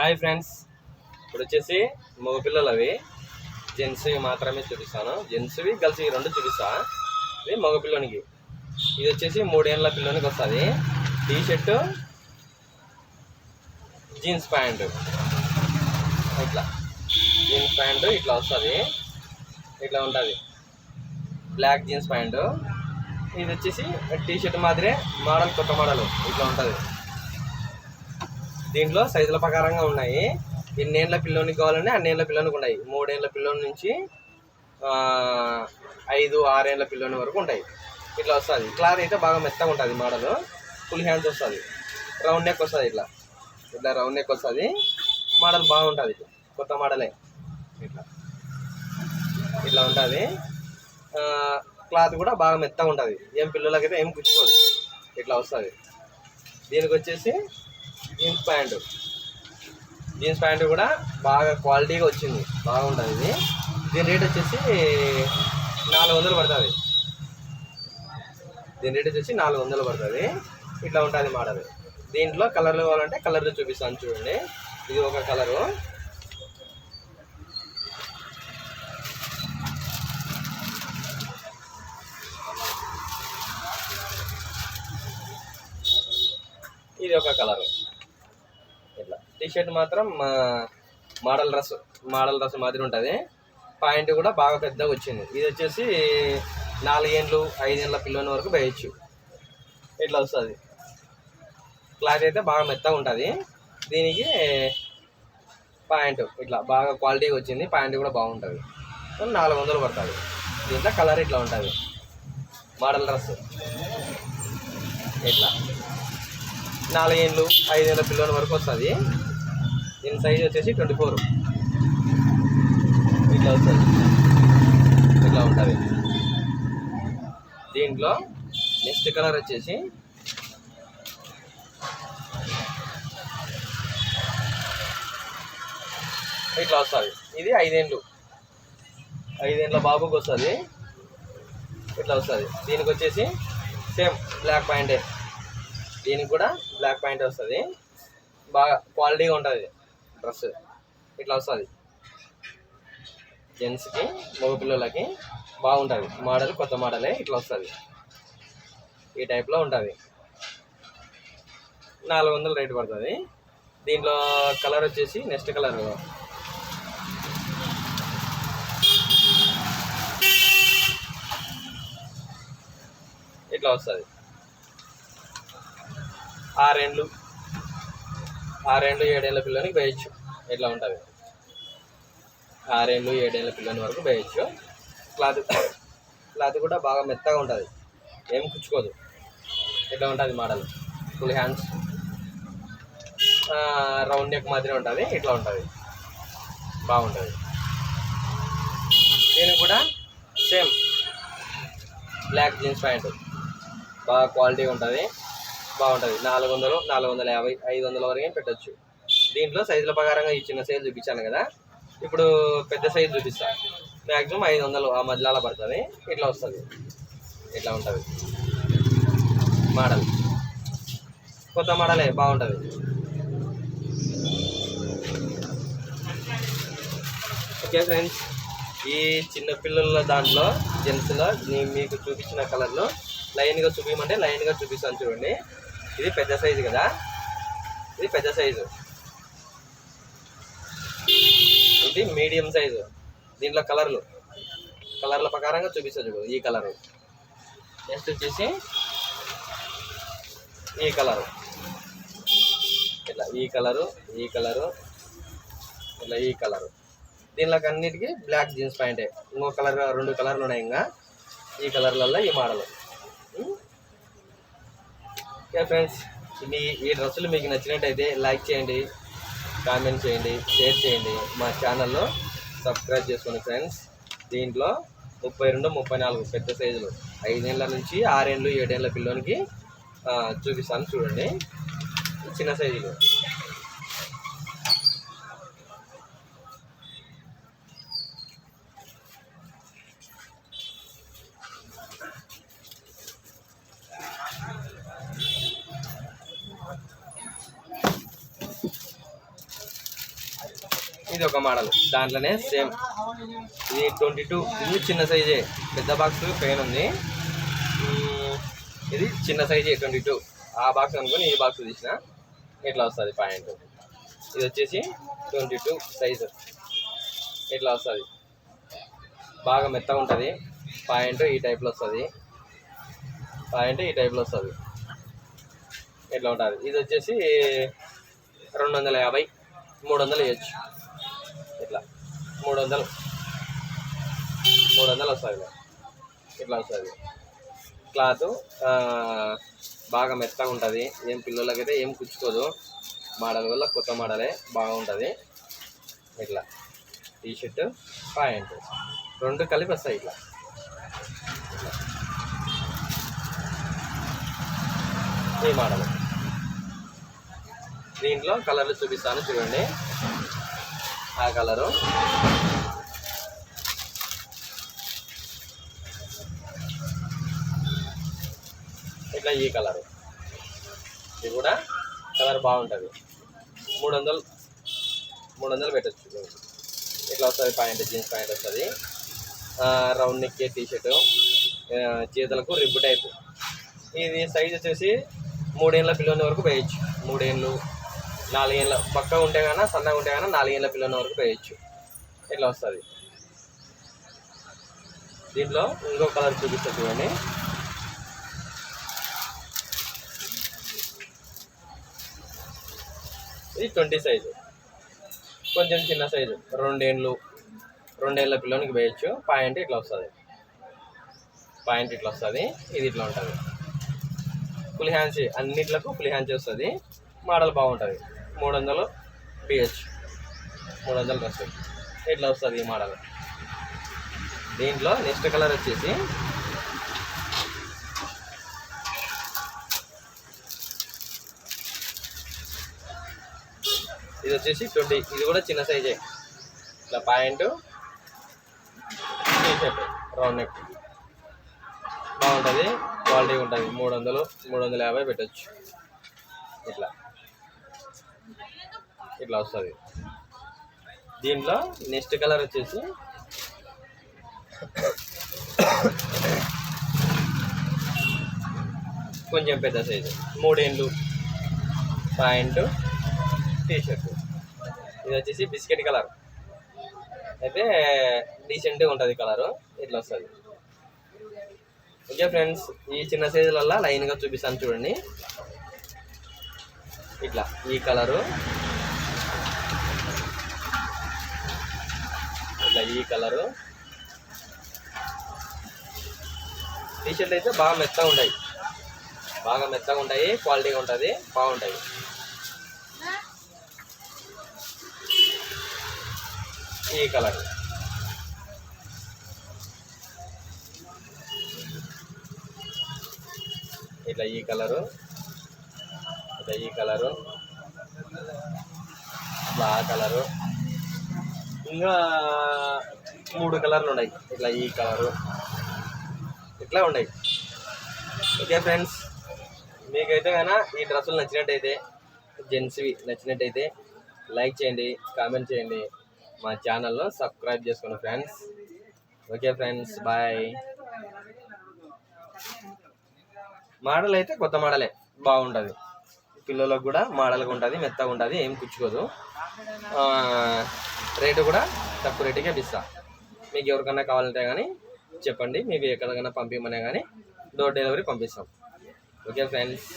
Hi friends. ఇప్పుడు వచ్చేసి మగపిల్లలు అవి జెంట్స్వి మాత్రమే చూపిస్తాను. జెంట్స్వి గర్ల్స్వి రెండు చూపిస్తా. ఇది మగపిల్లోనికి ఇది వచ్చేసి మూడేళ్ళ పిల్లోనికి వస్తుంది. T shirt jeans pant. ఇట్లా. జీన్స్ ప్యాంటు ఇట్లా వస్తుంది. ఇట్లా ఉంటుంది. Black jeans pant. ఇది వచ్చేసి టీ షర్ట్ మాదిరే మోడల్ కొత్త మోడల్. ఇట్లా ఉంటుంది. దీంట్లో సైజుల ప్రకారంగా ఉన్నాయి. ఎన్నేళ్ళ పిల్లోనికి కావాలంటే అన్నేళ్ళ పిల్లోనికి ఉన్నాయి మూడేళ్ళ పిల్లోని నుంచి ఐదు ఆరేళ్ళ పిల్లోని వరకు ఉంటాయి. ఇట్లా వస్తుంది. క్లాత్ అయితే బాగా మెత్తగా ఉంటుంది మోడల్. ఫుల్ హ్యాండ్స్ వస్తుంది. రౌండ్ నెక్ వస్తుంది ఇట్లా. ఇట్లా రౌండ్ నెక్ వస్తుంది. మోడల్ బాగుంటుంది కొత్త మోడలే. ఇట్లా. ఇట్లా ఉంటుంది. క్లాత్ కూడా బాగా మెత్తగా ఉంటుంది. ఏం పిల్లలకైతే ఏం కుచ్చుకోదు ఇట్లా వస్తుంది. దీనికి వచ్చేసి జీన్స్ ప్యాంటు. జీన్స్ ప్యాంటు కూడా బాగా క్వాలిటీగా వచ్చింది. బాగుంటుంది ఇది. దీని రేట్ వచ్చేసి నాలుగు వందలు పడుతుంది. దీని రేట్ వచ్చేసి నాలుగు వందలు పడుతుంది. ఇట్లా ఉంటుంది మోడల్. దీంట్లో కలర్లు కావాలంటే కలర్లు చూపిస్తాను చూడండి. ఇది ఒక కలరు. ఇది ఒక కలరు. టీషర్ట్ టీ షర్ట్ మాత్రం మా మోడల్ డ్రెస్ మోడల్ డ్రెస్ మాదిరి ఉంటుంది. పాయింట్ కూడా బాగా పెద్దగా వచ్చింది. ఇది వచ్చేసి నాలుగేండ్లు ఐదేళ్ళ పిల్లని వరకు వేయచ్చు. ఇట్లా వస్తుంది? క్లాత్ అయితే బాగా మెత్తగా ఉంటుంది. దీనికి పాయింట్ ఇట్లా బాగా క్వాలిటీగా వచ్చింది. పాయింట్ కూడా బాగుంటుంది. నాలుగు వందలు పడుతుంది. దీంట్లో కలర్ ఇట్లా ఉంటుంది. మోడల్ డ్రెస్ ఇట్లా. నాలుగేళ్ళు ఐదేళ్ళ పిల్లల వరకు వస్తుంది. దీని సైజ్ వచ్చేసి ట్వంటీ ఫోర్ ఇట్లా వస్తుంది. ఇట్లా ఉంటుంది. దీంట్లో నెక్స్ట్ కలర్ వచ్చేసి ఇట్లా వస్తుంది. ఇది ఐదేండ్లు. ఐదేండ్ల బాబుకి వస్తుంది. ఇట్లా వస్తుంది. దీనికి వచ్చేసి సేమ్ బ్లాక్ పాయింటే దీనికి కూడా బ్లాక్ పాయింట్ వస్తుంది. బాగా క్వాలిటీగా ఉంటుంది. డ్రెస్ ఇట్లా వస్తుంది. జెంట్స్కి మగపిల్లలకి బాగుంటుంది. మోడల్ కొత్త మోడలే ఇట్లా వస్తుంది. ఈ టైప్లో ఉంటుంది. నాలుగు వందలు రేటు పడుతుంది. దీంట్లో కలర్ వచ్చేసి నెక్స్ట్ కలర్. ఇట్లా వస్తుంది. ఆరేండ్లు ఆరేళ్ళు ఏడేళ్ళ పిల్లని వేయచ్చు. ఇట్లా ఉంటుంది? ఆరేళ్ళు ఏడేళ్ళ పిల్లని వరకు వేయచ్చు. క్లాత్ క్లాత్ కూడా బాగా మెత్తగా ఉంటుంది. ఏం కుచ్చుకోదు. ఇట్లా ఉంటుంది model? Full hands round neck మాదిరి ఉంటుంది. ఇట్లా ఉంటుంది. బాగుంటుంది. దీనికి కూడా సేమ్ బ్లాక్ జీన్స్ ప్యాంట్. బాగా క్వాలిటీ ఉంటుంది. బాగుంటుంది. నాలుగు వందలు నాలుగు వందల యాభై ఐదు వందల వరకు పెట్టచ్చు. దీంట్లో సైజుల ప్రకారంగా ఈ చిన్న సైజు చూపించాను కదా. ఇప్పుడు పెద్ద సైజు చూపిస్తా. మ్యాక్సిమం ఐదు వందలు ఆ మధ్యలో పడుతుంది. ఇట్లా వస్తుంది. ఇట్లా ఉంటుంది. మోడల్. కొత్త మోడలే బాగుంటుంది. ఓకే ఫ్రెండ్స్ ఈ చిన్న పిల్లల దాంట్లో జెంట్స్లో మీకు చూపించిన కలర్లో లైన్గా చూపించమంటే లైన్గా చూపిస్తాను చూడండి. ఇది పెద్ద సైజు కదా? ఇది పెద్ద సైజు. ఇది మీడియం సైజు. దీంట్లో కలర్లు. కలర్ల ప్రకారంగా చూపిస్తా చూడు ఈ కలరు. నెక్స్ట్ వచ్చేసి ఈ కలరు. ఇట్లా ఈ కలరు ఈ కలరు ఇట్లా ఈ కలరు. దీనిలోకి అన్నిటికీ బ్లాక్ జీన్స్ ప్యాంటే. ఇంకో కలర్ రెండు కలర్లు ఉన్నాయి ఇంకా. ఈ కలర్లలో ఈ మోడల్. ఓకే ఫ్రెండ్స్ మీ ఈ డ్రెస్సులు మీకు నచ్చినట్టయితే లైక్ చేయండి కామెంట్ చేయండి షేర్ చేయండి. మా ఛానల్లో సబ్స్క్రైబ్ చేసుకోండి ఫ్రెండ్స్ దీంట్లో ముప్పై రెండు ముప్పై నాలుగు పెద్ద సైజులు. ఐదేళ్ళ నుంచి ఆరేళ్ళు ఏడేళ్ళ పిల్లోనికి చూపిస్తాను చూడండి. చిన్న సైజులు. ఇది ఒక మోడల్. దాంట్లోనే సేమ్. ఇది ట్వంటీ టూ ఇది చిన్న సైజే పెద్ద బాక్స్ పెయిన్ ఉంది. ఇది చిన్న సైజే ట్వంటీ టూ ఆ బాక్స్ అనుకుని ఈ బాక్స్ తీసిన. ఇట్లా వస్తుంది పాయింట్ ఇది వచ్చేసి ట్వంటీ టూ సైజు ఇట్లా వస్తుంది? బాగా మెత్తగా ఉంటుంది. పాయింట్ ఈ టైప్లో వస్తుంది. పాయింట్ ఈ టైప్లో వస్తుంది. ఇట్లా ఉంటుంది? ఇది వచ్చేసి రెండు వందల యాభై మూడు వందలు ఇవ్వచ్చు మూడు వందలు మూడు వందలు వస్తుంది ఇట్లా వస్తుంది క్లాత్ బాగా మెత్తగా ఉంటుంది. ఏం పిల్లలకైతే ఏం కుచ్చుకోదు. మోడల్ వల్ల కొత్త మోడలే బాగుంటుంది. ఇట్లా. T shirt pant. రెండు కలిపి వస్తాయి ఇట్లా. ఈ మోడల్. దీంట్లో కలర్లు చూపిస్తాను చూడండి. ఆ కలరు. ఇట్లా ఈ కలరు. ఇది కూడా కలర్ బాగుంటుంది. మూడు వందలు మూడు వందలు పెట్టచ్చు. ఇట్లా వస్తుంది ప్యాంట్ జీన్స్ ప్యాంట్ వస్తుంది. Round neck T shirt. చేతులకు రిబ్బు టైప్. ఇది సైజ్ వచ్చేసి మూడేళ్ళ పిల్లల వరకు వేయచ్చు. మూడేళ్ళు నాలుగేళ్ళ పక్క ఉంటే కానీ సన్నగా ఉంటే కానీ నాలుగేళ్ళ పిల్లల వరకు వేయచ్చు ఇట్లా వస్తుంది? దీంట్లో ఇంకో కలర్ చూపిస్తా చూడండి. ఇది ట్వంటీ సైజు. కొంచెం చిన్న సైజు. రెండేళ్ళు రెండేళ్ళ పిల్లలకి వేయచ్చు పాయింట్ ఇట్లా వస్తుంది. పాయింట్ ఇట్లా వస్తుంది. ఇది ఇట్లా ఉంటుంది. ఫుల్ హ్యాండ్స్ అన్నిట్లకు ఫుల్ హ్యాండ్స్ వస్తుంది. మోడల్ బాగుంటుంది. మూడు వందలు పిహెచ్. మూడు వందలు డ్రెస్ ఇట్లా వస్తుంది ఈ మోడల్? దీంట్లో నెక్స్ట్ కలర్ వచ్చేసి ఇది వచ్చేసి ట్వంటీ ఇది కూడా చిన్న సైజే. ఇట్లా పాయింట్ రౌండ్ నెక్. బాగుంటుంది క్వాలిటీ ఉంటుంది. మూడు వందలు మూడు వందల యాభై పెట్టచ్చు. ఇట్లా. ఇట్లా వస్తుంది. దీంట్లో నెక్స్ట్ కలర్ వచ్చేసి కొంచెం పెద్ద సైజు. మూడేళ్ళు టీ టీషర్ట్. ఇది వచ్చేసి బిస్కెట్ కలర్. అయితే డీసెంట్గా ఉంటుంది కలరు. ఇట్లా వస్తుంది. ఓకే ఫ్రెండ్స్ ఈ చిన్న సైజులల్లో లైన్గా చూపిస్తాను చూడండి. ఇట్లా ఈ కలరు. ఇట్లా ఈ కలరు. టీషర్ట్ అయితే బాగా మెత్తగా ఉంటాయి బాగా మెత్తగా ఉంటాయి క్వాలిటీగా ఉంటుంది బాగుంటాయి. ఈ కలర్. ఇట్లా ఈ కలరు. ఇట్లా ఈ కలరు. ఇట్లా ఆ కలరు. ఇంకా మూడు కలర్లు ఉన్నాయి. ఇట్లా ఈ కలరు. ఇట్లా ఉన్నాయి. ఓకే ఫ్రెండ్స్ మీకైతే కనుక ఈ డ్రెస్సులు నచ్చినట్టయితే జెంట్స్వి నచ్చినట్టయితే లైక్ చేయండి కామెంట్ చేయండి. మా ఛానల్ను సబ్స్క్రైబ్ చేసుకోండి friends. Okay friends bye. Model అయితే కొత్త మోడలే బాగుంటుంది. పిల్లలకు కూడా మోడల్గా ఉంటుంది మెత్తగా ఉంటుంది ఏం కుచ్చుకోదు. రేటు కూడా తక్కువ రేటుకే ఇస్తా మీకు ఎవరికన్నా కావాలంటే కానీ చెప్పండి మీకు ఎక్కడికైనా పంపించమనే కానీ డోర్ డెలివరీ పంపిస్తాం. Okay friends.